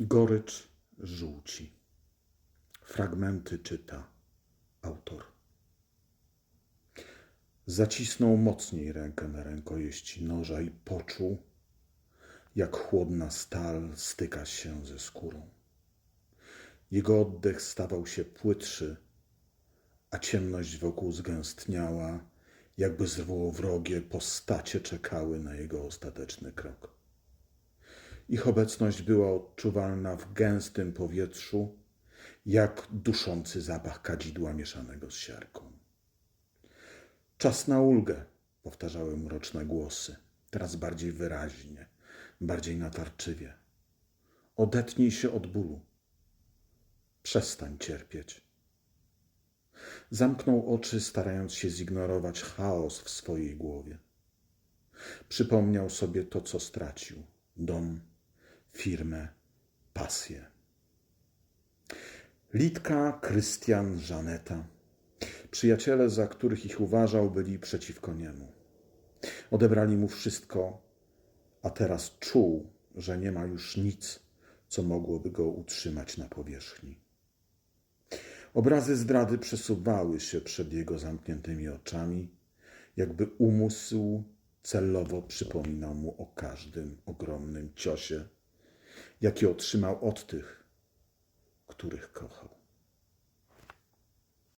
Gorycz żółci. Fragmenty czyta autor. Zacisnął mocniej rękę na rękojeści noża i poczuł, jak chłodna stal styka się ze skórą. Jego oddech stawał się płytszy, a ciemność wokół zgęstniała, jakby złowrogie postacie czekały na jego ostateczny krok. Ich obecność była odczuwalna w gęstym powietrzu, jak duszący zapach kadzidła mieszanego z siarką. Czas na ulgę, powtarzały mroczne głosy, teraz bardziej wyraźnie, bardziej natarczywie. Odetnij się od bólu. Przestań cierpieć. Zamknął oczy, starając się zignorować chaos w swojej głowie. Przypomniał sobie to, co stracił: dom, firmę, pasję. Litka, Krystian, Żaneta. Przyjaciele, za których ich uważał, byli przeciwko niemu. Odebrali mu wszystko, a teraz czuł, że nie ma już nic, co mogłoby go utrzymać na powierzchni. Obrazy zdrady przesuwały się przed jego zamkniętymi oczami, jakby umysł celowo przypominał mu o każdym ogromnym ciosie, jaki otrzymał od tych, których kochał.